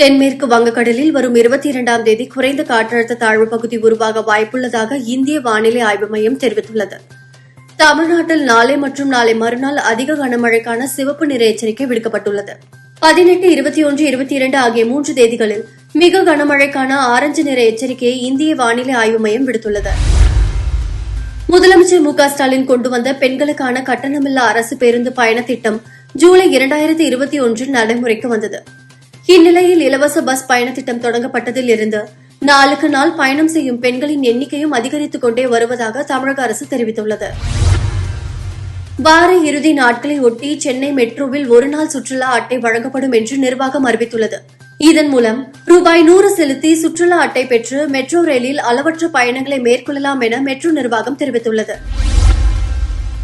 தென்மேற்கு வங்கக்கடலில் வரும் இருபத்தி இரண்டாம் தேதி குறைந்த காற்றழுத்த தாழ்வு பகுதி உருவாக வாய்ப்புள்ளதாக இந்திய வானிலை ஆய்வு மையம் தெரிவித்துள்ளது. தமிழ்நாட்டில் நாளை மற்றும் நாளை மறுநாள் அதிக கனமழைக்கான சிவப்பு நிற எச்சரிக்கை விடுக்கப்பட்டுள்ளது. பதினெட்டு இருபத்தி ஒன்று இருபத்தி இரண்டு ஆகிய மூன்று தேதிகளில் மிக கனமழைக்கான ஆரஞ்சு நிற எச்சரிக்கையை இந்திய வானிலை ஆய்வு மையம் விடுத்துள்ளது. முதலமைச்சர் மு ஸ்டாலின் கொண்டு வந்த பெண்களுக்கான கட்டணமில்லா அரசு பேருந்து பயண திட்டம் ஜூலை இரண்டாயிரத்தி இருபத்தி ஒன்றில் நடைமுறைக்கு வந்தது. இந்நிலையில் இலவச பஸ் பயண திட்டம் தொடங்கப்பட்டதில் இருந்து நாளுக்கு நாள் பயணம் செய்யும் பெண்களின் எண்ணிக்கையும் அதிகரித்துக் கொண்டே வருவதாக தமிழக அரசு தெரிவித்துள்ளது. வார இறுதி நாட்களை ஒட்டி சென்னை மெட்ரோவில் ஒருநாள் சுற்றுலா அட்டை வழங்கப்படும் என்று நிர்வாகம் அறிவித்துள்ளது. இதன் மூலம் ரூபாய் நூறு செலுத்தி சுற்றுலா அட்டை பெற்று மெட்ரோ ரயிலில் அளவற்ற பயணங்களை மேற்கொள்ளலாம் என மெட்ரோ நிர்வாகம் தெரிவித்துள்ளது.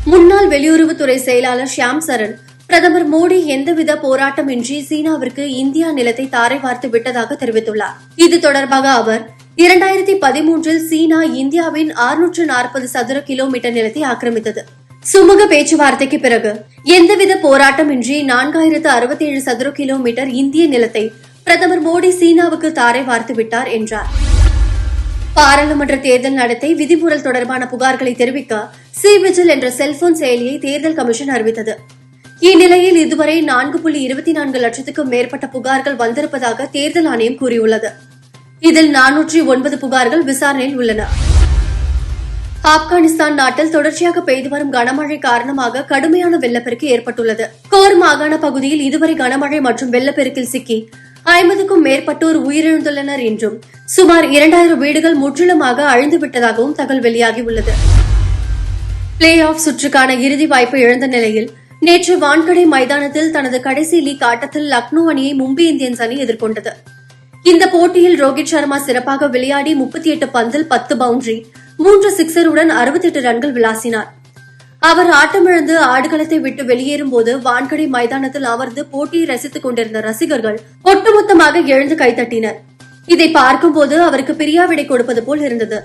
முன்னாள் வெளியுறவுத்துறை செயலாளர் ஷியாம் சரண் பிரதமர் மோடி எந்தவித போராட்டமின்றி சீனாவிற்கு இந்தியா நிலத்தை தாரை வார்த்து விட்டதாக தெரிவித்துள்ளார். இது தொடர்பாக அவர் இரண்டாயிரத்தி பதிமூன்றில் சீனா இந்தியாவின் அறுநூற்று நாற்பது சதுர கிலோமீட்டர் நிலத்தை ஆக்கிரமித்தது. சுமூக பேச்சுவார்த்தைக்கு பிறகு எந்தவித போராட்டமின்றி நான்காயிரத்து அறுபத்தி ஏழு சதுர கிலோமீட்டர் இந்திய நிலத்தை பிரதமர் மோடி சீனாவுக்கு தாரை வார்த்து விட்டார் என்றார். பாராளுமன்ற தேர்தல் நடத்தை விதிமுறல் தொடர்பான புகார்களை தெரிவிக்க சி விஜில் என்ற செல்போன் செயலியை தேர்தல் கமிஷன் அறிவித்தது. இந்நிலையில் இதுவரை நான்கு புள்ளி இருபத்தி நான்கு லட்சத்துக்கும் மேற்பட்ட புகார்கள் வந்திருப்பதாக தேர்தல் ஆணையம் கூறியுள்ளது. இதில் நானூற்றி ஒன்பது புகார்கள் விசாரணையில் உள்ளன. ஆப்கானிஸ்தான் நாட்டில் தொடர்ச்சியாக பெய்து வரும் கனமழை காரணமாக கடுமையான வெள்ளப்பெருக்கு ஏற்பட்டுள்ளது. கோர் மாகாண பகுதியில் இதுவரை கனமழை மற்றும் வெள்ளப்பெருக்கில் சிக்கி ஐம்பதுக்கும் மேற்பட்டோர் உயிரிழந்துள்ளனர் என்றும் சுமார் இரண்டாயிரம் வீடுகள் முற்றிலுமாக அழிந்துவிட்டதாகவும் தகவல் வெளியாகியுள்ளது. பிளே ஆஃப் சுற்றுக்கான இறுதி வாய்ப்பு இழந்த நிலையில் நேற்று வான்கடை மைதானத்தில் தனது கடைசி லீக் ஆட்டத்தில் லக்னோ அணியை மும்பை இந்தியன்ஸ் அணி எதிர்கொண்டது. இந்த போட்டியில் ரோஹித் சர்மா சிறப்பாக விளையாடி முப்பத்தி எட்டு பந்தில் பத்து பவுண்டரி மூன்று சிக்ஸருடன் அறுபத்தெட்டு ரன்கள் விளாசினார். அவர் ஆட்டமிழந்து ஆடுகளத்தை விட்டு வெளியேறும் போது வான்கடை மைதானத்தில் அமர்ந்து போட்டியை ரசித்துக் கொண்டிருந்த ரசிகர்கள் ஒட்டுமொத்தமாக எழுந்து கைத்தட்டினர் இதை பார்க்கும்போது அவருக்கு பிரியாவிடை கொடுப்பது போல் இருந்தது.